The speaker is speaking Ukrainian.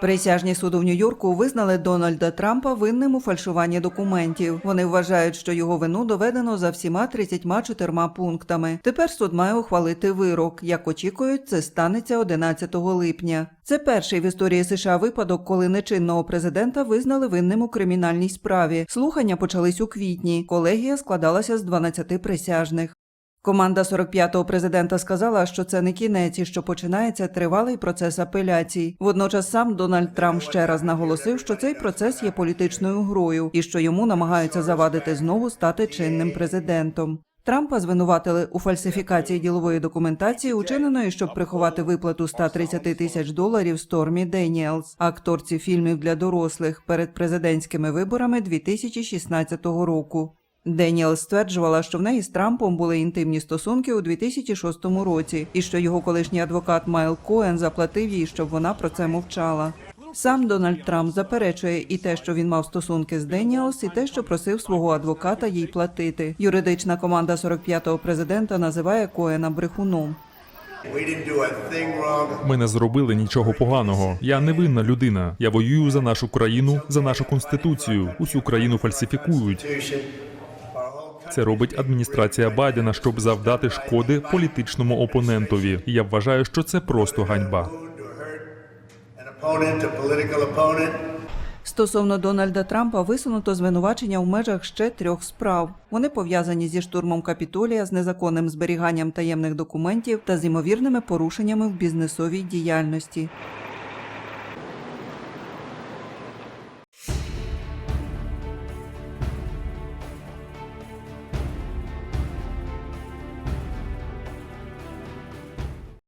Присяжні суду в Нью-Йорку визнали Дональда Трампа винним у фальшуванні документів. Вони вважають, що його вину доведено за всіма 34 пунктами. Тепер суд має ухвалити вирок. Як очікують, це станеться 11 липня. Це перший в історії США випадок, коли нечинного президента визнали винним у кримінальній справі. Слухання почались у квітні. Колегія складалася з 12 присяжних. Команда 45-го президента сказала, що це не кінець і що починається тривалий процес апеляцій. Водночас сам Дональд Трамп ще раз наголосив, що цей процес є політичною грою і що йому намагаються завадити знову стати чинним президентом. Трампа звинуватили у фальсифікації ділової документації, учиненої, щоб приховати виплату 130 тисяч доларів Стормі Деніелс, акторці фільмів для дорослих перед президентськими виборами 2016 року. Деніел стверджувала, що в неї з Трампом були інтимні стосунки у 2006 році, і що його колишній адвокат Майл Коен заплатив їй, щоб вона про це мовчала. Сам Дональд Трамп заперечує і те, що він мав стосунки з Деніелс, і те, що просив свого адвоката їй платити. Юридична команда 45-го президента називає Коена брехуном. Ми не зробили нічого поганого. Я невинна людина. Я воюю за нашу країну, за нашу конституцію. Усю країну фальсифікують. Це робить адміністрація Байдена, щоб завдати шкоди політичному опонентові. Я вважаю, що це просто ганьба. Стосовно Дональда Трампа висунуто звинувачення в межах ще трьох справ. Вони пов'язані зі штурмом капітолія, з незаконним зберіганням таємних документів та з ймовірними порушеннями в бізнесовій діяльності.